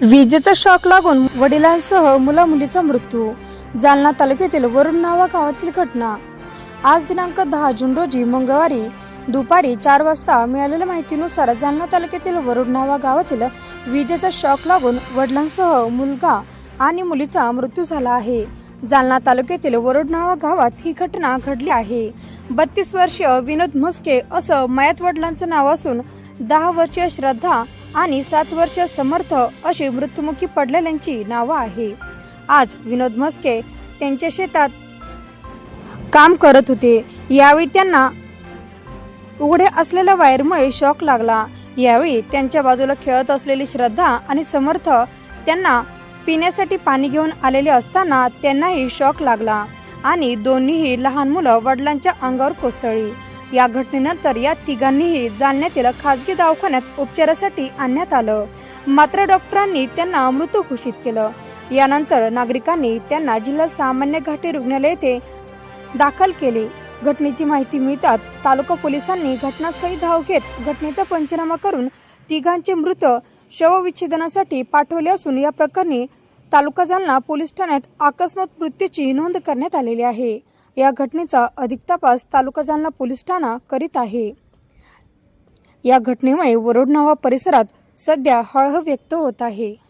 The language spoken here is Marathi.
विजेचा शॉक लागून वडिलांसह मुला मुलीचा मृत्यू जालना तालुक्यातील वरुण नावा गावातील घटना. आज दिनांक दहा जून रोजी मंगळवारी दुपारी चार वाजता मिळालेल्या माहितीनुसार जालना तालुक्यातील वरुण नावा गावातील विजेचा शॉक लागून वडिलांसह मुलगा आणि मुलीचा मृत्यू झाला आहे. जालना तालुक्यातील वरुड नावा गावात ही घटना घडली आहे. बत्तीस वर्षीय विनोद म्हस्के असं मयात वडिलांचं नाव असून दहा वर्षीय श्रद्धा आणि सात वर्ष समर्थ अशी मृत्युमुखी पडलेल्यांची नावं आहे. आज विनोद म्हस्के त्यांच्या शेतात काम करत होते. यावेळी त्यांना उघडे असलेल्या वायरमुळे शॉक लागला. यावेळी त्यांच्या बाजूला खेळत असलेली श्रद्धा आणि समर्थ त्यांना पिण्यासाठी पाणी घेऊन आलेले असताना त्यांनाही शॉक लागला आणि दोन्हीही लहान मुलं वडिलांच्या अंगावर कोसळली. या घटनेनंतर या तिघांनीही जालन्यातील खासगी दवाखान्यात उपचारासाठी आणण्यात आलं. मात्र डॉक्टरांनी त्यांना मृत घोषित केलं. यानंतर नागरिकांनी त्यांना जिल्हा सामान्य घाटी रुग्णालय येथे दाखल केले. घटनेची माहिती मिळताच तालुका पोलिसांनी घटनास्थळी धाव घेत घटनेचा पंचनामा करून तिघांचे मृत शवविच्छेदनासाठी पाठवले असून या प्रकरणी तालुका जालना पोलीस ठाण्यात अकस्मात मृत्यूची नोंद करण्यात आलेली आहे. या घटनेचा अधिक तपास तालुका जालना पोलीस ठाणा करीत आहे. या घटनेमुळे वरोड नावा परिसरात सध्या हळहळ व्यक्त होत आहे.